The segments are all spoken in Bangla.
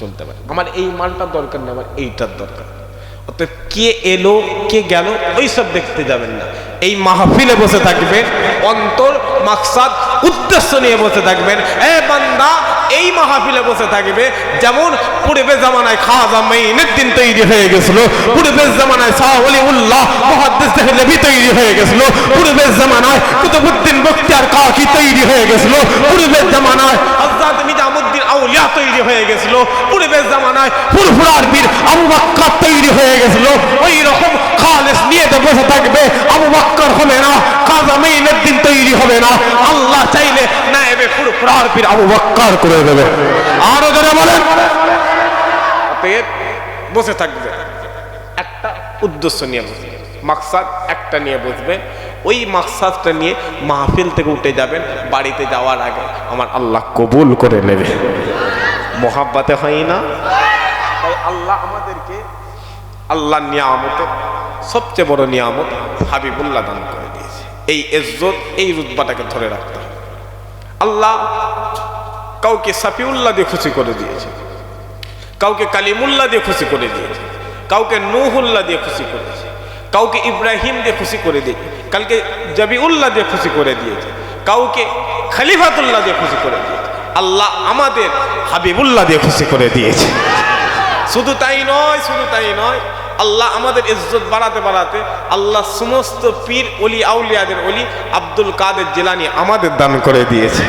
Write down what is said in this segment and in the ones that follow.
চলতে পারে। আমার এই মালটার দরকার নেই আমার এইটার দরকার। অতএব কে এলো, কে গেল ওই সব দেখতে যাবেন না। এই মাহফিলে বসে থাকবেন, অন্তর, মাকসাদ, উদ্দেশ্য নিয়ে বসে থাকবেন। এ বান্দা, এই মাহফিলে বসে থাকবে। যেমন পূর্বের জামানায় খাজা দিন তৈরি হয়ে গেছিল পূর্বের জামানায় শাহ উল্লাহ মহাদ্দেশ দেহলেবি তৈরি হয়ে গেছিল পূর্বের জামানায় কুতুবুদ্দিন বখতিয়ার কাকি তৈরি হয়ে গেছিল পূর্বের জামানায় হযরত নিজামুদ্দিন আউলিয়া তৈরি হয়ে গেছিল। পূর্বের জামানায় ফুরফুরার বীর আবু বকর তৈরি হয়ে গেছিল। ওই রকম খালেস নিয়ে বসে থাকবে আবু বকর হবে না খাজা মেইনের দিন তৈরি হবে না। আল্লাহ চাইলে নায়েবে ফুরফুরার বীর আবু বকর করে দেবে। আরও যারা বলেন। বসে থাকবে। একটা উদ্দেশ্য নিয়ে বসবে। মাকসাদ একটা নিয়ে বসবে। ওই মাকসাদটা নিয়ে মাহফিল থেকে উঠে যাবেন, বাড়িতে যাওয়ার আগে আমার আল্লাহ কবুল করে নেবে। মোহাব্বাতে হয় না? তাই আল্লাহ আমাদেরকে আল্লাহ নিয়ামতে, সবচেয়ে বড় নিয়ামত হাবিবুল্লাহ দান করে দিয়েছে। এই ইজ্জত, এই রুতবাটাকে ধরে রাখতে হবে। আল্লাহ কাউকে সাফিউল্লাহ দিয়ে খুশি করে দিয়েছে। কাউকে কালিমুল্লাহ দিয়ে খুশি করে দিয়েছে। কাউকে নুহুল্লাহ দিয়ে খুশি করেছে। কাউকে ইব্রাহিম দিয়ে খুশি করে দিয়েছে। কালকে জবিউল্লাহ দিয়ে খুশি করে দিয়েছে, কাউকে খালিফাতুল্লাহ দিয়ে খুশি করে দিয়েছে, আল্লাহ আমাদের হাবিবুল্লাহ দিয়ে খুশি করে দিয়েছে। শুধু তাই নয়, শুধু তাই নয়, আল্লাহ আমাদের ইজ্জত বাড়াতে বাড়াতে আল্লাহ সমস্ত পীর অলি আউলিয়াদের অলি আব্দুল কাদের জেলানি আমাদের দান করে দিয়েছে।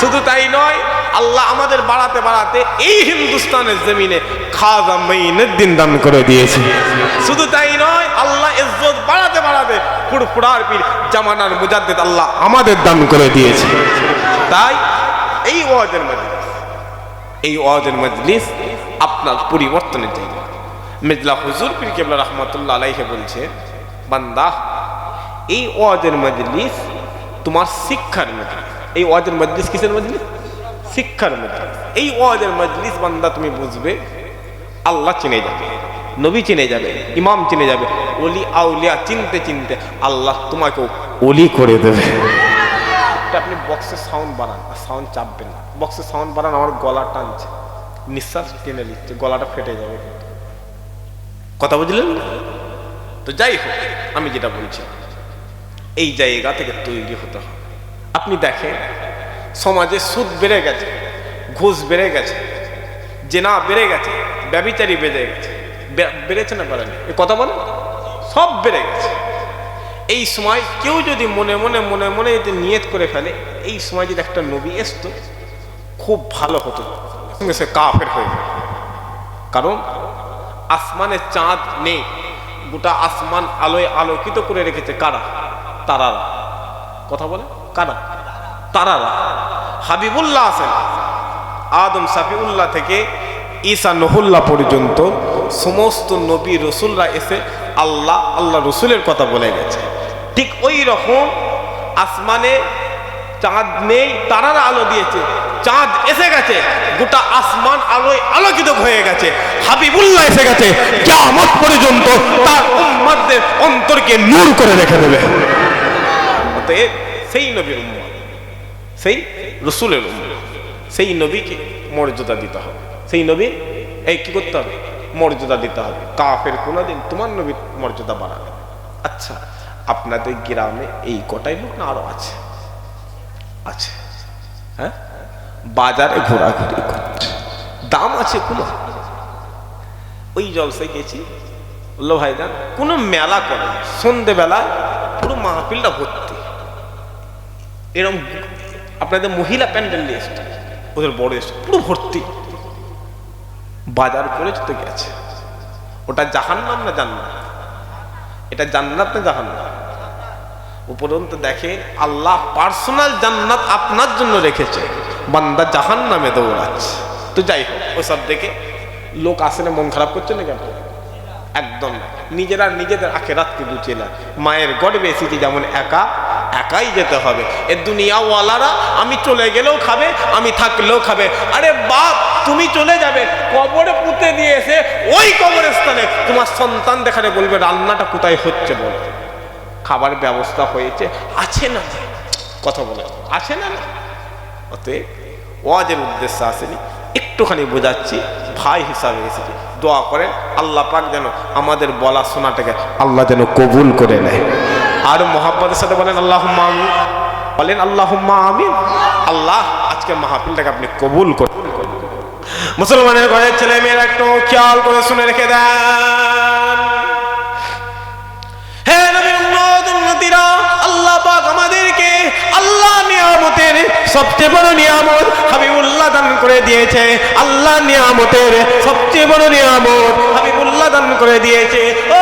শুধু তাই নয় আল্লাহ আমাদের বাড়াতে বাড়াতে এই হিন্দুস্তানের জমিনে খাজা দিন দান করে দিয়েছে। শুধু তাই নয়, আল্লাহ ইজ্জত বাড়াতে বাড়াতে ফুরফুরার পীর জামানার মুজাদ্দিদ আল্লাহ আমাদের দান করে দিয়েছে। তাই এই ওয়াজের মজলিস, এই ওয়াজের মজলিস আপনার পরিবর্তনের জায়গা মেজলা হুজুর পীর কেবলা রহমতুল্লাহ আলাইহে বলছে, বান্দা, এই ওয়াজের মজলিস তোমার শিক্ষার মজলিস এই ওয়াজের মজলিস কিসের মজলিস? শিক্ষার মজলিস এই ওয়াজের মজলিস বান্দা তুমি বুঝবে, আল্লাহ চিনে যাবে, নবী চিনে যাবে, ইমাম চিনে যাবে, ওলি আউলিয়া চিনতে চিনতে আল্লাহ তোমাকে ওলি করে দেবে। আপনি বক্সের সাউন্ড বাড়ান আর সাউন্ড চাপবেন না। বক্সের সাউন্ড বাড়ান আমার গলা টানছে। নিঃশ্বাস টেনে নিচ্ছে, গলাটা ফেটে যাবে। কথা বুঝলেন? তো যাই হোক, আমি যেটা বলছি, এই জায়গা থেকে তৈরি হতে হবে। আপনি দেখেন সমাজে সুদ বেড়ে গেছে, ঘুষ বেড়ে গেছে, জেনা বেড়ে গেছে, ব্যবিচারী বেড়ে গেছে। বেড়েছে না বেড়েনি? এ কথা বলেন? সব বেড়ে গেছে। এই সময় কেউ যদি মনে মনে মনে মনে যদি নিয়ত করে ফেলে, এই সময় যদি একটা নবী আসতো খুব ভালো হতো। সে কাফের হয়ে যাবে। কারণ আসমানে চাঁদ নেই, গোটা আসমান আলোয় আলোকিত করে রেখেছে কারা? তারারা। কথা বলে কারা? তারারা। হাবিবুল্লাহ আছেন। আদম সাফিউল্লাহ থেকে ঈসা নহল্লা পর্যন্ত সমস্ত নবী রসুলরা এসে আল্লাহ আল্লাহ রসুলের কথা বলে গেছে। ঠিক ওই রকম আসমানে চাঁদ নেই, তারারা আলো দিয়েছে। চাঁদ এসে গেছে, গোটা আসমান আলোয় আলোকিত হয়ে গেছে। হাবিবুল্লাহ এসে গেছে, কিয়ামত পর্যন্ত তার উম্মতদের অন্তরকে নূর করে রেখে দেবে। সেই নবীর উম্মত। সেই রসুলের সেই নবীকে মর্যাদা দিতে হবে। সেই নবীর, এই কি করতে হবে? মর্যাদা দিতে হবে। কাফের কোনোদিন তোমার নবীর মর্যাদা বাড়াবে আচ্ছা আপনাদের গ্রামে এই কটাই লোক না আরও আছে? আছে। হ্যাঁ? বাজারে ঘোরাঘুরি করছে। দাম আছে কোনো? ওই জলসায় গেছি। বলল ভাইজান কোনো মেলা করে। সন্ধেবেলা পুরো মাহফিলটা ভর্তি। এরকম আপনাদের মহিলা প্যান্ডেল নিয়ে ওদের বড় এসছে। পুরো ভর্তি। বাজার করে তো গেছে। ওটা জাহান্নাম না জান্নাত? এটা জান্নাত না জাহান্নাম? উপরন্ত দেখে, আল্লাহ পার্সোনাল জান্নাত আপনার জন্য রেখেছে। বান্দা জাহান নামে দৌড়াচ্ছে। তো যাই হোক, ওসব দেখে লোক আসে না, মন খারাপ করছে না কেন? একদম। নিজেরা নিজেদের আখেরাতকে গুছিয়ে নেয়। মায়ের গর্বে এসেছি যেমন একা একাই যেতে হবে। এ দুনিয়াওয়ালারা আমি চলে গেলেও খাবে, আমি থাকলেও খাবে। আরে বাপ, তুমি চলে যাবে। কবরে পুঁতে দিয়ে এসে ওই কবরস্থানে তোমার সন্তান দেখানে বলবে, রান্নাটা কোথায় হচ্ছে বলো? খাবার ব্যবস্থা হয়েছে। আছে না? কথা বলে। আছে না না? অতএব ওয়াজের উদ্দেশ্য আসেনি। একটুখানি বোঝাচ্ছি, ভাই হিসাবে এসেছি। দোয়া করেন, আল্লাহ পাক যেন আমাদের বলা শোনাটাকে আল্লাহ যেন কবুল করে নেয়। আর মোহাম্মদের সাথে বলেন আল্লাহ বলেন আল্লাহ আমিন। আল্লাহ, আজকে মাহফিলটাকে আপনি কবুল করুন মুসলমানের ঘরের ছেলে মেয়েরা একটু খেয়াল করে শুনে রেখে দেন। সবচেয়ে বড় নিয়ামত হাবিবুল্লাহ দান করে দিয়েছে। আল্লাহ নিয়ামতের সবচেয়ে বড় নিয়ামত হাবিবুল্লাহ দান করে দিয়েছে। ও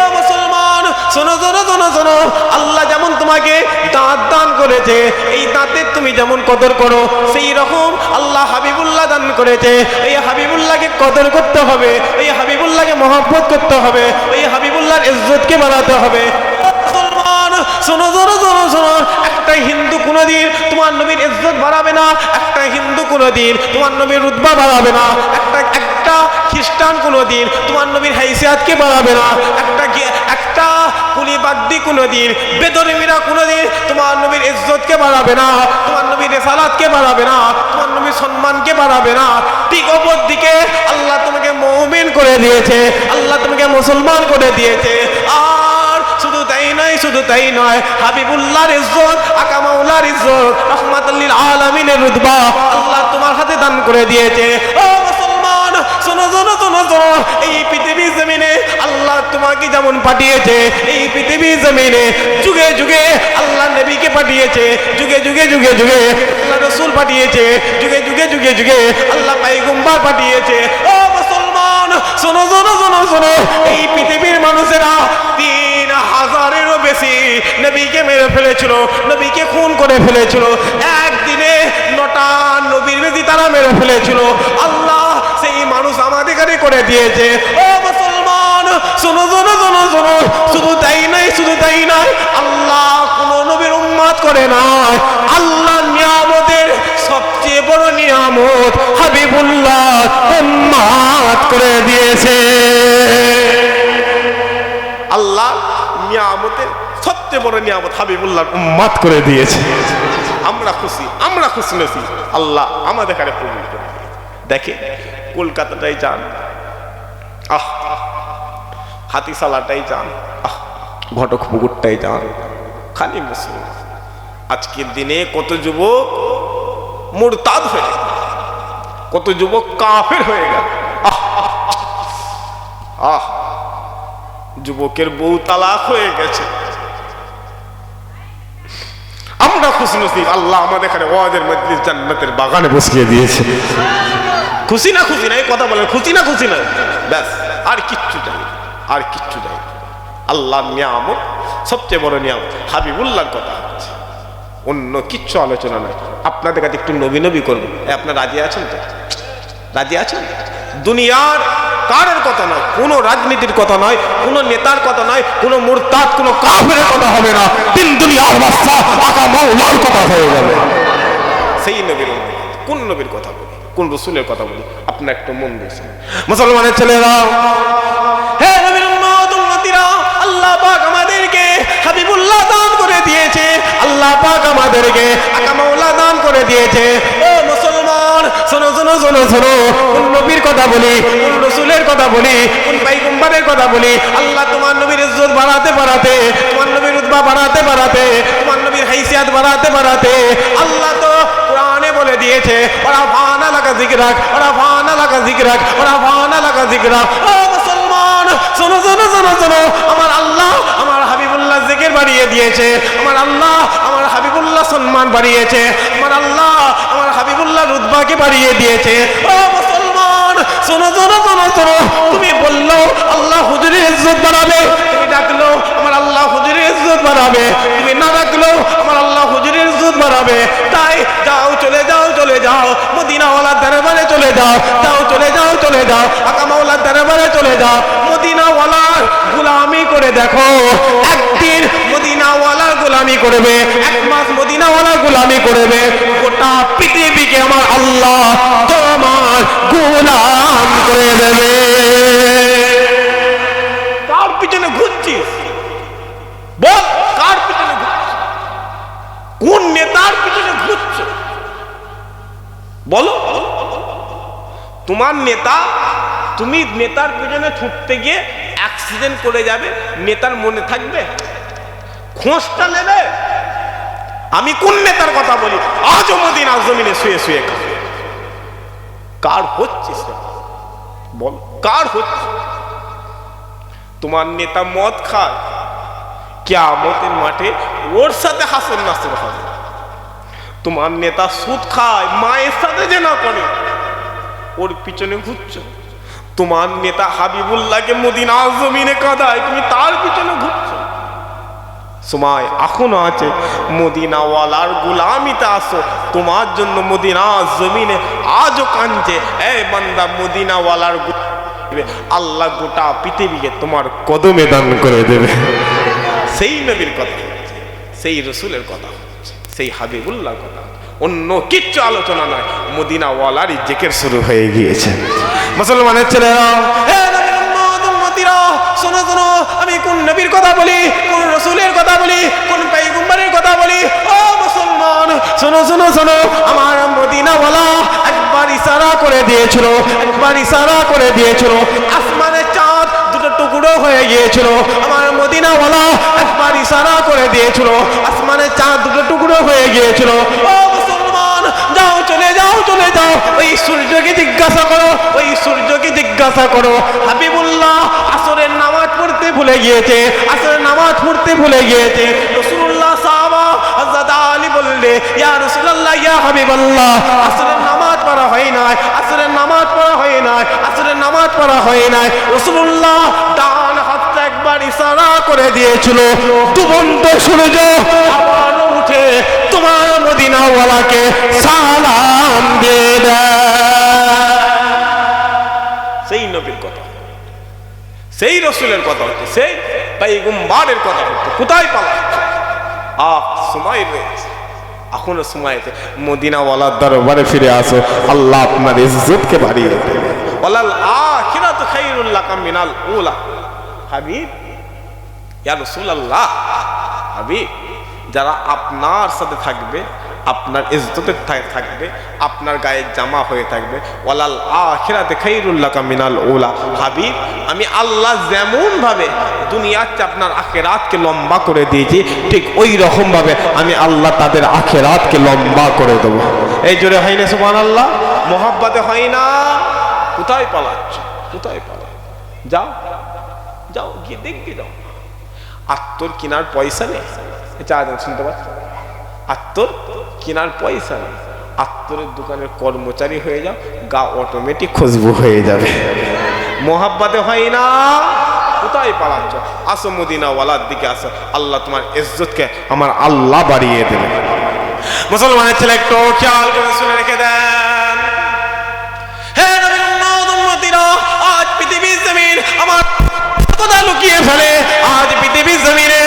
শোনো শোনো শোনো শোনো। আল্লাহ যেমন তোমাকে দাঁত দান করেছে, এই দাঁতের তুমি যেমন কদর করো, সেই রকম আল্লাহ হাবিবুল্লাহ দান করেছে। এই হাবিবুল্লাহকে কদর করতে হবে, এই হাবিবুল্লাহকে মহব্বত করতে হবে, এই হাবিবুল্লাহর ইজ্জতকে বাড়াতে হবে। শোনো শোনো শোনো শোনো একটা হিন্দু কোনোদিন তোমার নবীর ইজ্জত বাড়াবে না, একটা হিন্দু কোনোদিন তোমার নবীর বাড়াবে না, একটা একটা খ্রিস্টান কোনোদিন তোমার নবীর হাইসিয়াতকে বাড়াবে না, একটা একটা কুলিবাদ্দি কোনোদিন, বেদরমিরা কোনোদিন তোমার নবীর ইজ্জতকে বাড়াবে না, তোমার নবীর রেসালাতকে বাড়াবে না, তোমার নবীর সম্মানকে বাড়াবে না। ঠিক অপর দিকে আল্লাহ তোমাকে মৌমিন করে দিয়েছে, আল্লাহ তোমাকে মুসলমান করে দিয়েছে। আর তাই নয়, শুধু তাই নয়। হাবিবুল্লাহর ইজ্জত আকামাউলার ইজ্জত রহমাতুল্লিল আলামিনের রুতবা আল্লাহ তোমার হাতে দান করে দিয়েছে। ও মুসলমান, শোনো শোনো শোনো শোনো, এই পৃথিবীর জমিনে আল্লাহ তোমাকে যেমন পাঠিয়েছে, এই পৃথিবীর জমিনে যুগে যুগে আল্লাহ নবীকে পাঠিয়েছে, যুগে যুগে যুগে যুগে আল্লাহ রসুল পাঠিয়েছে, যুগে যুগে যুগে যুগে আল্লাহ পাইগুম্বার পাঠিয়েছে। ও মুসলমান, শোনো শোনো শোনো শোনো, এই পৃথিবীর মানুষেরা হাজারেরও বেশি নবীকে মেরে ফেলেছিল, নবীকে খুন করে ফেলেছিল। একদিনে নটা নবীর বেশি তারা মেরে ফেলেছিল। আল্লাহ সেই মানুষ আমাদের করে দিয়েছে। ও মুসলমান, শোনো শোনো শোনো শোনো, শুধু তাই নাই শুধু তাই নাই আল্লাহ কোন নবীর উম্মাদ করে নাই। আল্লাহ নিয়ামতের সবচেয়ে বড় নিয়ামত হাবিবুল্লাহ উম্মাদ করে দিয়েছে। নিয়ামতের সবচেয়ে বড় নিয়ামত হাবিবুল্লাহ উম্মাদ করে দিয়েছে। আমরা খুশি আমরা খুশি নসি। আল্লাহ আমাদের কাছে কবুল করে দেখে কলকাতাটাই যান। আহ, হাতিশালাটাই যান। আহ, ঘটক পুকুরটাই যান। খালি মুসলিম। আজকের দিনে কত যুবক মুরতাদ হয়ে গেল। কত যুবক কাফের হয়ে গেল। আহ আহ। যুবকের বউ তালাক হয়ে গেছে। আমরা খুশি নসিব, আল্লাহ আমাদের এখানে ওয়াজের মজলিস জান্নাতের বাগানে বসিয়ে দিয়েছে। খুশি না খুশি না, এই কথা বলেন, খুশি না খুশি না? ব্যাস, আর কিচ্ছু চাই আর কিচ্ছু চাই আল্লাহ নিয়ামত, সবচেয়ে বড় নিয়ামত, হাবিবুল্লাহর কথা হচ্ছে অন্য কিচ্ছু আলোচনা নয় আপনাদের কাছে একটু নবী নবী করব। আপনার রাজি আছেন তো? রাজি আছেন? দুনিয়ার কারের কথা নয়, কোনো রাজনীতির কথা নয়, কোনো নেতার কথা নয়, কোনো মুরতাদ, কোনো কাফের কথা হবে না। তিন দুনিয়ার বাচ্চা আকা মাওলার কথা হয়ে যাবে। সেই নবীর কোন নবীর কথা বলি? কোন রসুলের কথা বলি? আপনার একটু মন দিয়ে মুসলমানের ছেলেরা, হে নবীর আল্লাহ পাক আমাদেরকে হাবিবুল্লাহ দান করে দিয়েছে। আল্লাহ পাক আমাদেরকে আকামাউল্লাহ দান করে দিয়েছে। ও মুসলমান, শোনো শোনো শোনো শোনো, কোন নবীর কথা বলি? কথা বলি, কোন পাইগম্বরের কথা বলি, আল্লাহ তোমার নবীর ইজ্জত বাড়াতে বাড়াতে, তোমার নবীর উদ্বা বাড়াতে বাড়াতে, তোমার নবীর হাইসিয়াত বাড়াতে বাড়াতে, আল্লাহ তো কোরআনে বলে দিয়েছে ওরা ফানা লাগা জিগরাক ওরা ফানা লাগা জিগরাক ওরা ফানা লাগা জিগরাক ও মুসলমান, শোনো শোনো শোনো শোনো, আমার আল্লাহ আমার হাবিবুল্লাহ জিকির বাড়িয়ে দিয়েছে, আমার আল্লাহ আমার হাবিবুল্লাহ সম্মান বাড়িয়েছে, আমার আল্লাহ আমার হাবিবুল্লাহ রুতবাকে বাড়িয়ে দিয়েছে। ও মুসলমান শোনো শোনো শোনো শোনো। তুমি বলল, আল্লাহ হুজুরের ইজ্জত বাড়াবে। তুমি ডাকলো, আমার আল্লাহ হুজুরের ইজ্জত বাড়াবে। তুমি না ডাকলো, আমার আল্লাহ হুজুরের ইজ্জত বাড়াবে। তাই যাও, চলে যাও চলে যাও। মদিনাওয়ালার দরবারে চলে যাও। যাও, চলে যাও চলে যাও। আকামাওয়ালার দরবারে চলে যাও। মদিনাওয়ালার গোলামি করে দেখো। একদিন মদিনাওয়ালার গোলামি করবে। এক মাস মদিনাওয়ালার গোলামি করবে, গোটা পৃথিবীকে আমার আল্লাহ তোমার গোলাম করে দেবে। কার পিছনে ঘুরছিস? বল, কার পিছনে ঘুরছিস? কোন নেতার পিছনে ঘুরছ? বলো তোমার নেতা, তুমি নেতার পেছনে ছুটতে গিয়ে অ্যাক্সিডেন্ট করে যাবে, নেতার মনে থাকবে? খোঁজটা নেবে? আমি কোন নেতার কথা বলি? আজও মদিনা জমিনে শুয়ে শুয়ে কার হচ্ছে বল, কার হচ্ছে? তোমার নেতা মদ খায়। কেয়ামতের মাঠে ওর সাথে হাসন নাসর হবে। তোমার নেতা সুদ খায়, মায়ের সাথে যে না করে। ওর পিছনে ঘুরছো। তোমার নেতা হাবিবুল্লাহকে মদিনা জমিনে কাঁদায়, তুমি তার পিছনে ঘুরছো। সময় এখনও আছে মদিনাওয়ালার গুলামিতে আসো। তোমার জন্য মদিনা জমিনে আজও কাঁদছে। এ বান্দা মদিনাওয়ালার আল্লাহ গোটা পৃথিবীকে তোমার কদমে দান করে দেবে। সেই নবীর কথা সেই রসুলের কথা সেই হাবিবুল্লাহর কথা। অন্য কিচ্ছু আলোচনা নয়, মদিনাওয়ালারই জেকের শুরু হয়ে গিয়েছে। মুসলমানের ছেলেরা নবীর শোনো শোনো, আমি কোন নবীর কথা বলি, কোন রসুলের কথা বলি, কোন পাইগুম্বারের কথা বলি? ও মুসলমান, শোনো শোনো শোনো, আমার মদিনাওয়ালা একবার ইশারা করে দিয়েছিল, একবার ইশারা করে দিয়েছিল, আসমানের চাঁদ দুটো টুকরো হয়ে গিয়েছিল, আমার মদিনাওয়ালা একবার ইশারা করে দিয়েছিল, আসমানের চাঁদ দুটো টুকরো হয়ে গিয়েছিল, ও চলে যাও, ওই সূর্যকে জিজ্ঞাসা করো, ওই সূর্যকে জিজ্ঞাসা করো। হাবিবুল্লাহ আসরের নামাজ পড়তে ভুলে গিয়েছে, আসরের নামাজ পড়তে ভুলে গিয়েছে। রসুল্লাহ সাহাবা হযরত আলী বললে, ইয়া রাসূলুল্লাহ, ইয়া হাবিবাল্লাহ, আসরের নামাজ পড়া হয় নাই, আসরের নামাজ পড়া হয় নাই, আসরের নামাজ পড়া হয় রসুল্লাহ ডান হাতটা একবার ইশারা করে দিয়েছিল সূর্য আবার উঠে তোমার মদিনাওয়ালাকে সালাম সেই রসুলের কথা হচ্ছে, সেই পাইগুম্বারের কথা হচ্ছে, কোথায় পালা আহ সময় রয়েছে। এখনও সময় আছে মদিনাওয়ালার দরবারে ফিরে আসো, আল্লাহ আপনার ইজ্জতকে বাড়িয়ে দেবে। ওয়ালাল আখিরাতু খাইরুল লাকা মিনাল উলা। হাবিব, ইয়া রাসূলুল্লাহ, হাবিব, যারা আপনার সাথে থাকবে আপনার ইজ্জতে থাকবে, আপনার গায়ের জামা হয়ে থাকবে। ওয়ালাল আখিরাতে খাইরুল্লাহ মিনাল ওলা হাবিব, আমি আল্লাহ যেমন ভাবে দুনিয়ার চেয়ে আপনার আখেরাতকে লম্বা করে দিয়েছি, ঠিক ওই রকম ভাবে আমি আল্লাহ তাদের আখেরাতকে লম্বা করে দেবো। এই জোরে হয় না সুবহান আল্লাহ মোহাব্বাতে হয় না। কোথায় পালাচ্ছ? কোথায় পালা? যাও যাও, গিয়ে দেখবি যাও। আত্মর কেনার পয়সা নেই? আজ শুনতে পাচ্ছ? আত্মর কেনার পয়সা নেই। আত্মরের দোকানের কর্মচারী হয়ে যাও, গা অটোমেটিক খুশবু হয়ে যাবে। মোহাব্বাতে হয় না। কোথায় পালাচ্ছ? আসো মদিনাওয়ালার দিকে আসো। আল্লাহ তোমার ইজ্জতকে আমার আল্লাহ বাড়িয়ে দেবে। মুসলমানের ছেলে একটু খেয়াল করে শুনে রেখে দেন। আমার লুকিয়ে ফেলে? আজ পৃথিবীর জমিনে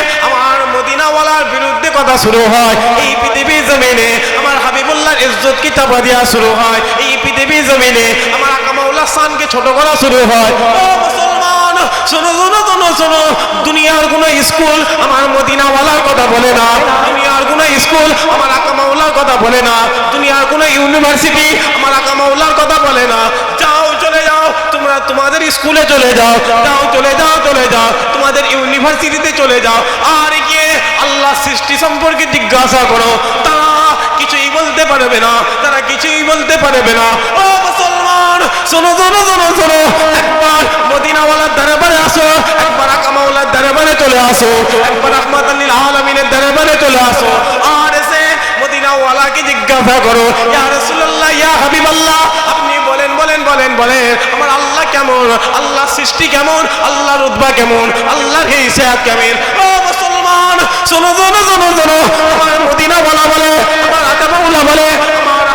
আমার মদিনাওয়ালার বিরুদ্ধে কথা শুরু হয়। এই পৃথিবী জমিনে আমার হাবিবুল্লাহর ইজ্জত কি চাপা দেওয়া শুরু হয়? এই পৃথিবী জমিনে আমার আকামাউল্লাহ সানকে ছোট করা শুরু হয়। ও মুসলমান, শোনো শোনো শোনো শোনো, দুনিয়ার কোনো স্কুল আমার মদিনাওয়ালার কথা বলে না। দুনিয়ার কোনো স্কুল আমার আকামাউল্লার কথা বলে না। দুনিয়ার কোনো ইউনিভার্সিটি আমার আকামাউল্লার কথা বলে না। তোমাদের স্কুলে চলে যাও যাও, চলে যাও চলে যাও, তোমাদের ইউনিভার্সিটিতে চলে যাও। আর গিয়ে আল্লাহ সৃষ্টি সম্পর্কে জিজ্ঞাসা করো। তারা কিছুই বলতে পারবে না, তারা কিছুই বলতে পারবে না। ও মুসলমান, শোনো শোনো শোনো শোনো, একবার মদিনাওয়ালার দরবারে আসো, একবার আকামাওয়ালার দরবারে চলে আসো, একবার রহমাত আল্লিল আলমিনের দরবারে চলে আসো। আর এসে মদিনাওয়ালাকে জিজ্ঞাসা করো, ইয়া রাসূলুল্লাহ, ইয়া হাবিবাল্লাহ বলেন বলেন বলেন, আমার আল্লাহ কেমন? আল্লাহ সৃষ্টি কেমন? আল্লাহর উদ্ভা কেমন? আল্লাহর কেমন? ও মুসলমান, শোনো শোনো শোনো শোনো, আমার মদিনা বলা বলে, আমার বলে, আমার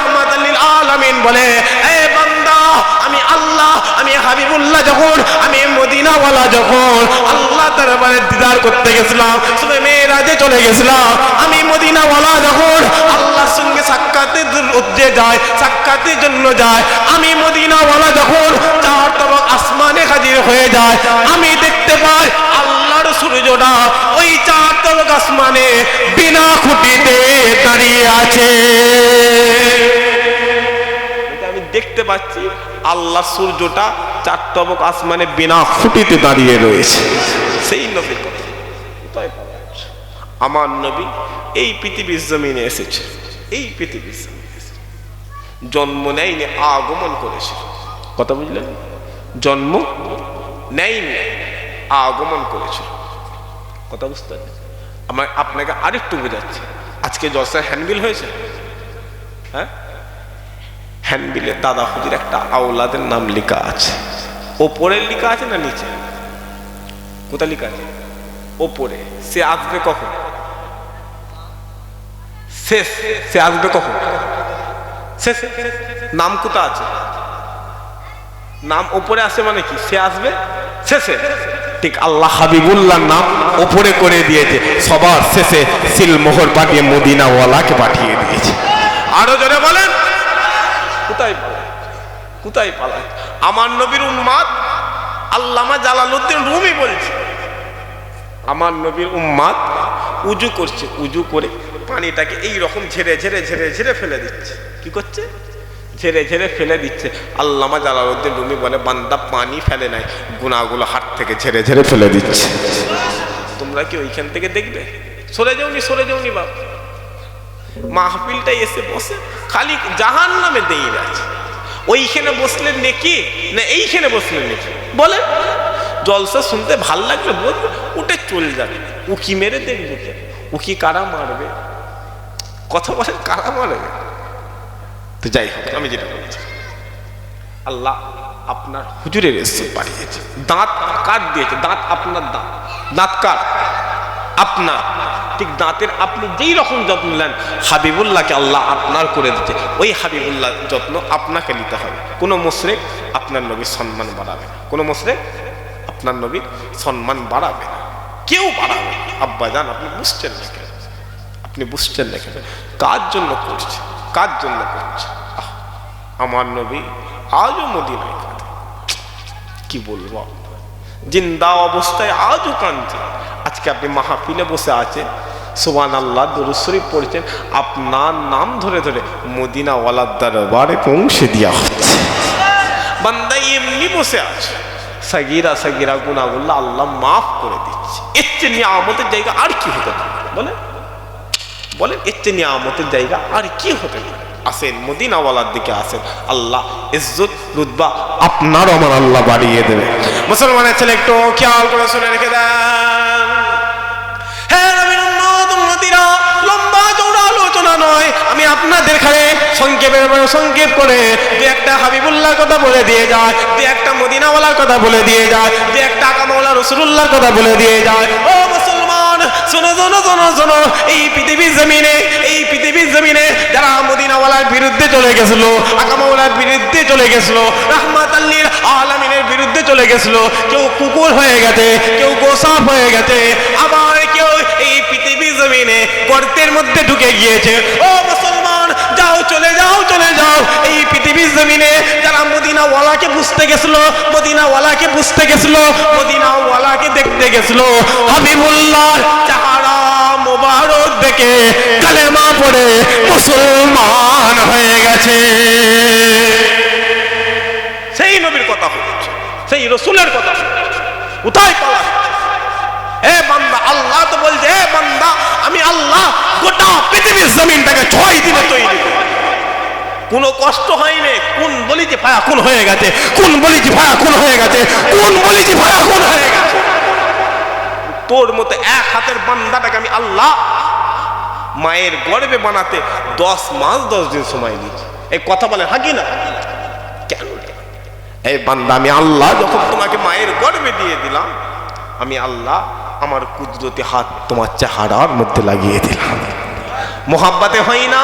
আলামিন বলে, এ বান্দা, আমি আল্লাহ, আমি হাবিবুল্লাহ যখন, আমি মদিনাওয়ালা যখন, আল্লাহ দরবারে দিদার করতে গেছিলাম শুনে মেয়েরাজে চলে গেছিলাম। আমি মদিনাওয়ালা যখন আল্লাহর সঙ্গে সাক্ষাতের উদ্দে যায়, সাক্ষাতের জন্য যায়, আমি মদিনাওয়ালা যখন চার তবক আসমানে হাজির হয়ে যায়, আমি দেখতে পাই আল্লাহর সূর্যটা ওই চার তবক আসমানে বিনা খুঁটিতে দাঁড়িয়ে আছে। আমি দেখতে পাচ্ছি আল্লাহ সূর্যটা চার তবক আসমানে বিনা খুঁটিতে দাঁড়িয়ে রয়েছে। সেই নবীর কথা কোথায় পাওয়া যাচ্ছে? আমার নবী এই পৃথিবীর জমিনে এসেছে। এই পৃথিবীর জন্ম নেয়নি, আগমন করেছিল কথা বুঝলেন? জন্ম নেয়নি, আগমন করেছিল কথা বুঝতে পারলেন? আমার আপনাকে আরেকটু বোঝাচ্ছি। আজকে জলসায় হ্যান্ডবিল হয়েছে? হ্যাঁ? হ্যান্ডবিলে দাদা হুদির একটা আওলাদের নাম লেখা আছে। ওপরের লেখা আছে না নিচে? কোথায় লেখা আছে? ওপরে। সে আসবে কখন? শেষ, সে আসবে কখন? শেষে নাম কোথা আছে। নাম ওপরে আসে মানে কি? সে আসবে শেষে। ঠিক, আল্লাহ হাবিবুল্লাহ নাম ওপরে করে দিয়েছে। সবার শেষে সিলমোহর পাঠিয়ে মদিনাওয়ালাকে পাঠিয়ে দিয়েছে। আরও জোরে বলেন। কোথায় পালায়? কোথায় পালায়? আমার নবীর উম্মাদ আল্লামা জালালউদ্দিন রুমি বলছে। আমার নবীর উম্মাদ উজু করছে, উজু করে পানিটাকে এই রকম ঝেড়ে ঝেড়ে ঝেড়ে ঝেড়ে ফেলে দিচ্ছে। কি করছে? ঝেড়ে ঝেড়ে ফেলে দিচ্ছে। আল্লামা জালালউদ্দিন রুমি বলে বান্দা পানি ফেলে নাই গুনাগুলো হাত থেকে ঝেড়ে ঝেড়ে ফেলে দিচ্ছে। তোমরা কি ওইখান থেকে দেখবে? সরে যাওনি সরে যাওনি বাপ। মাহফিলটাই এসে বসে খালি জাহান নামে দিয়ে আছে ওইখানে বসলে নেকি? না এইখানে বসলে নেকি? বলে জলসা শুনতে ভালো লাগলে বলবে উঠে চলে যাবে। উকি মেরে দেখবে উকি কারা মারবে? কথা বলে, কারা মারবে তো যাই হোক, আমি যেটা বলছি। আল্লাহ আপনার হুজুরের এসে বাড়িয়েছে দাঁত কার দিয়েছে? দাঁত আপনার দাঁত। দাঁত কার? আপনার। ঠিক দাঁতের আপনি যেই রকম যত্ন নেন, হাবিবুল্লাহকে আল্লাহ আপনার করে দিচ্ছে ওই হাবিবুল্লাহ যত্ন আপনাকে নিতে হবে। কোনো মুশরেক আপনার নবীর সম্মান বাড়াবে। কোনো মুশরেক আপনার নবীর সম্মান বাড়াবে কেউ বাড়াবে। আব্বা যান আপনি বুঝছেন না আপনি বুঝছেন না কেন? কার জন্য করছে? কার জন্য করছে? আমার নবী আজও মদিনায় কাঁদে। কি বলব জিন্দা অবস্থায় আজও কাঁদছে। আজকে আপনি মাহফিলে বসে আছেন সোবান আল্লাহ দরুশরীফ পড়ছেন, আপনার নাম ধরে ধরে মদিনাওয়ালার দরবারে পৌঁছে দেওয়া হচ্ছে। বান্দা এমনি বসে আছে। সাগিরা সাগিরা গুনাগুল্লা আল্লাহ মাফ করে দিচ্ছে। এর চেয়ে নিয়ামতের জায়গা আর কি হতে পারে? বলে বলেন চেয়ে নিয়ামতের জায়গা আর কি হতে পারে? আসেন, মদিনাওয়ালার দিকে আসেন। আল্লাহ ইজ্জত রুতবা আপনার আমার আল্লাহ বাড়িয়ে দেবে। মুসলমানের ছেলে একটু খেয়াল করে শুনে রেখে দেন। লম্বা নয়। আমি আপনাদের খানে সংক্ষেপের পরে সংক্ষেপ করে দু একটা হাবিবুল্লাহর কথা বলে দিয়ে যায়, দু একটা মদিনাওয়ালার কথা বলে দিয়ে যায়, দু একটা আকামাওয়ালা রসুল্লাহর কথা বলে দিয়ে যায়। ও শোনো শোনো শোনো শোনো। এই পৃথিবীর জমিনে, এই পৃথিবীর জমিনে যারা মদিনাওয়ালার বিরুদ্ধে চলে গেছিল আকামাওয়ালার বিরুদ্ধে চলে গেছিল রাহমাত আল্লীর আলমিনের বিরুদ্ধে চলে গেছিল, কেউ কুকুর হয়ে গেছে, কেউ গোসাপ হয়ে গেছে, আবার কেউ এই পৃথিবীর জমিনে গর্তের মধ্যে ঢুকে গিয়েছে। ও মুসলমান যাও, চলে যাও চলে যাও। এই পৃথিবীর জমিনে যারা মদিনাওয়ালাকে বুঝতে গেছিল, মদিনাওয়ালাকে বুঝতে গেছিল, মদিনাওয়ালাকে দেখতে গেছিল হাবিবুল্লাহ চাহারা মোবারক দেখে কালেমা পড়ে মুসলমান হয়ে গেছে। সেই নবীর কথা সেই রসুলের কথা কোথায় পালা আল্লাহ তো বলছে বান্দা, আমি আল্লাহ গোটা পৃথিবীর জমিনটাকে ছয় দিনে তৈরি। কোনো কষ্ট হয়নি। কোন বলি যে ভায়া কোন হয়ে গেছে? কোন বলি যে ভায়া কোন হয়ে গেছে? কোন বলি যে ভায়া কোন হয়ে গেছে? তোর মতো এক হাতের বান্দাটাকে আমি আল্লাহ মায়ের গর্বে বানাতে দশ মাস, দশ দিন সময় নিয়েছি এই কথা বলে হাকি না? কেন এই বান্দা, আমি আল্লাহ যখন তোমাকে মায়ের গর্বে দিয়ে দিলাম, আমি আল্লাহ আমার কুদরতে হাত তোমার চেহারার মধ্যে লাগিয়ে দিলাম। মোহাব্বাতে হয় না?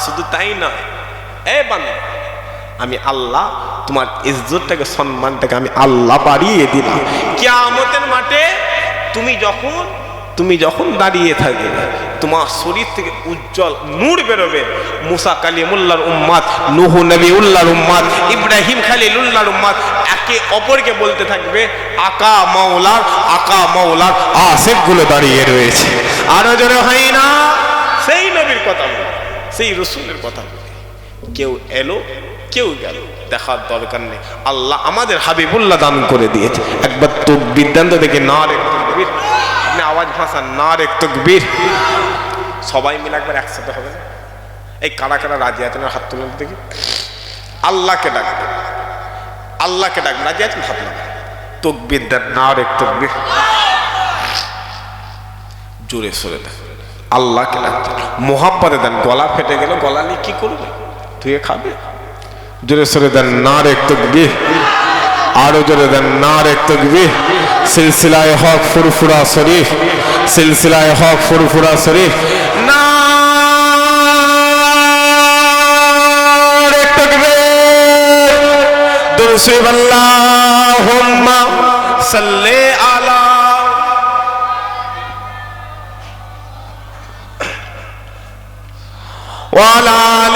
শুধু তাই নয় এ বান্দা, আমি আল্লাহ, তোমার ইজ্জতটাকে, সম্মানটাকে আমি আল্লাহ বাড়িয়ে দিলাম। কে আমাদের মাঠে তুমি যখন তুমি যখন দাঁড়িয়ে থাকবে তোমার শরীর থেকে উজ্জ্বল নূর বেরোবে। মুসা কালিমুল্লাহর উম্মাদ, নুহু নবীউল্লাহর উম্মাদ, ইব্রাহিম খালিলুল্লাহর উম্মাদ একে অপরকে বলতে থাকবে, আকা মাওলার আকা মাওলার আশেকগুলো দাঁড়িয়ে রয়েছে। আরও জোরে হয় না? সেই নবীর কথা বলি, সেই রসুলের কথা বলি। কেউ এলো, কেউ গেল, দেখার দরকার নেই। আল্লাহ আমাদের হাবিবুল্লাহ দান করে দিয়েছে। একবার তো বিদ্যান্ত দেখে না রে। তকবীর আপনি আওয়াজ ভাষা না রে তকবীর। সবাই মিলে একবার একসাথে হবে না? এই কারা কারা রাজি আছেন হাত তুলে দেখি। আল্লাহকে ডাকবে আল্লাহকে ডাকবে রাজি আছেন? হাত না তকবীর দেন না রে জোরে সরে দেন। আল্লাহকে দেন, গলা ফেটে গেল গলা নিয়ে কি করবে? ধুয়ে খাবে? জোরে সরে দেন না রে তকবীর। আরও জোরে দেন না রে তকবীর। সিলসিলায় হক ফুরফুরা শরীফ। সিলসিলায় হক ফুরফুরা শরীফ না রে তকবীর দুরসিব আল্লাহুম্মা সাল্লি আলা وعلى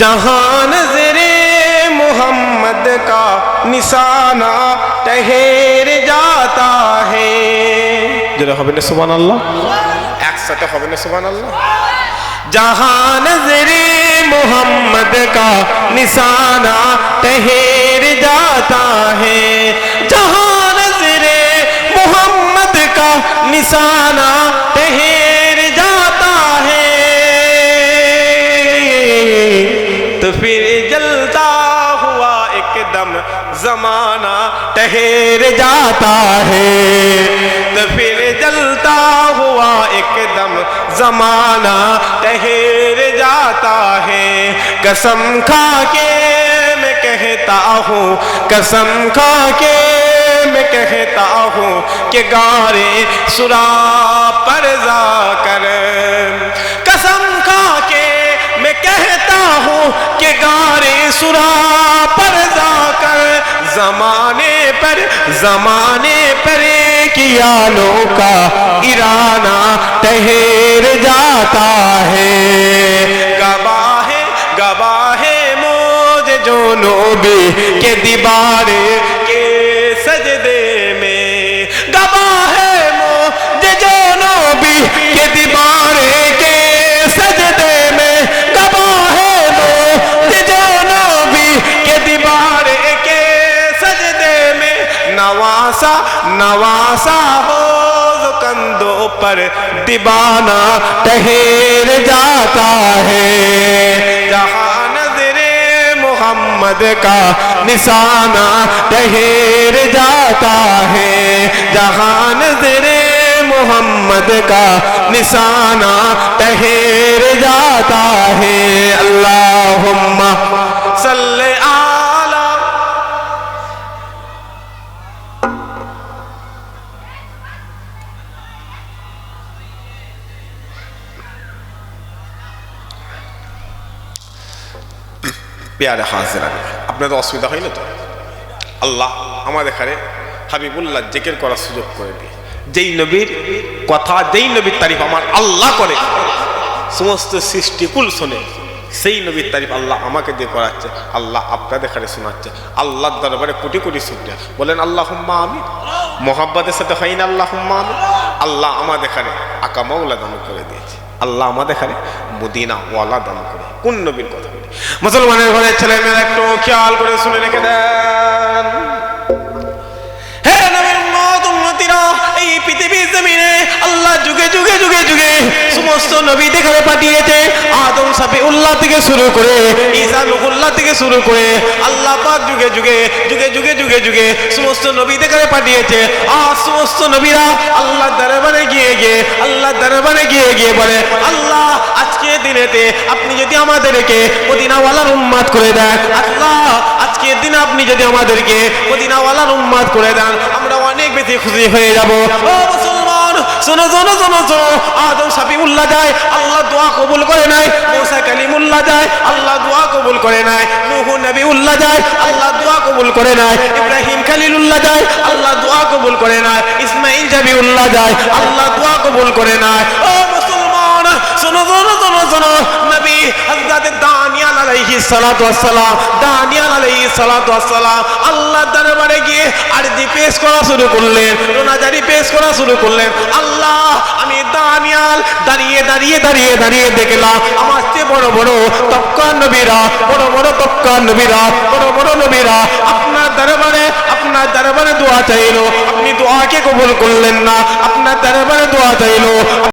جہاں نظر محمد کا نشانہ ٹہر جاتا ہے۔ جرا حبن سبحان اللہ؟ ایکسٹ حبن سبحان اللہ۔ جہاں نظر محمد کا نشانہ ٹہر جاتا ہے۔ جہاں نظر محمد کا نشانہ ٹہر جاتا ہے۔ پھر جلتا ہوا ایک دم زمانہ ٹہر جاتا ہے۔ تو پھر جلتا ہوا ایک دم زمانہ ٹہر جاتا ہے۔ قسم کھا کے میں کہتا ہوں، قسم کھا کے میں کہتا ہوں کہ گارے سرا پر جا کر۔ قسم گارے سرا پر جا کر زمانے پر زمانے پر کیالوں کا ایرانہ ٹہر جاتا ہے۔ گواہ گواہ موج جو نوبے کے دیوارے نواسا ہو کندھوں پر دیوانہ ٹہیر جاتا ہے۔ جہاں نظر محمد کا نشانہ ٹہر جاتا ہے۔ جہاں نظر محمد کا نشانہ ٹہر جاتا ہے۔ اللہم পেয়ারে হাজিরা। আপনাদের অসুবিধা হয় না তো? আল্লাহ আমাদের এখানে হাবিবুল্লাহ জেকের করার সুযোগ করে দিয়ে যেই নবীর কথা, যেই নবীর তারিফ আমার আল্লাহ করে। সমস্ত সৃষ্টিকুল শোনে সেই নবীর তারিফ আল্লাহ আমাকে দিয়ে করাচ্ছে। আল্লাহ আপনাদের এখানে শোনাচ্ছে। আল্লাহর দরবারে কোটি কোটি শুক্রিয়া। বলেন আল্লাহ হুম্মা আমি মোহাব্বতের সাথে হয় না আল্লাহ হুম্মা আমি আল্লাহ আমাদের এখানে আকা মাওলা দান করে দিয়েছে। আল্লাহ আমাদের এখানে মদিনা ওয়ালা দান করে। কোন নবীর কথা? মুসলমানের ঘরের ছেলে মেয়েরা একটু খেয়াল করে শুনে রেখে দেন। হে নবীর উম্মত উম্মতিরা এই পৃথিবীর জমিনে আল্লাহ যুগে যুগে যুগে যুগে সমস্ত নবী দেখাতে পাঠিয়েছে। আদম সাফি উল্লাহ থেকে শুরু করে, ঈসা নবুল্লাহ থেকে শুরু করে, আল্লাহ পাক যুগে যুগে যুগে যুগে যুগে যুগে সমস্ত নবী দেখাতে পাঠিয়েছে। আর সমস্ত নবীরা আল্লাহ দরবারে গিয়ে গিয়ে আল্লাহ দরবারে গিয়ে গিয়ে বলে, আল্লাহ আজকে দিনেতে আপনি যদি আমাদেরকে মদিনাওয়ালার উম্মাদ করে দেন, আল্লাহ, আজকের দিন আপনি যদি আমাদেরকে মদিনাওয়ালার উম্মাদ করে দেন, আমরা অনেক বেশি খুশি হয়ে যাব। শোনো শোনো শোনো শোনো। আদম সাফিউল্লাহ যায়, আল্লাহ দোয়া কবুল করে নাই মুসা কালিমুল্লাহ যায়, আল্লাহ দোয়া কবুল করে নাই নূহ নবীউল্লাহ যায়, আল্লাহ দোয়া কবুল করে নাই ইব্রাহিম খালিলুল্লাহ যায়, আল্লাহ দোয়া কবুল করে নাই ইসমাইল জাবিউল্লাহ যায়, আল্লাহ দোয়া কবুল করে নাই ও শোনো আল্লাহ দরবারে গিয়ে আরজি পেশ করা শুরু করলেন পেশ করা শুরু করলেন। আল্লাহ, আমি দানিয়াল দাঁড়িয়ে দাঁড়িয়ে দাঁড়িয়ে দাঁড়িয়ে দেখলাম, আমার চেয়ে বড় বড় তক্কার নবীরা, বড় বড় তক্কার নবীরা, বড় বড় নবীরা আপনার দরবারে আপনার দরবারে দোয়া চাইলো। আপনি দোয়াকে কবুল করলেন না, আপনার দরবারে দোয়া চাইলো।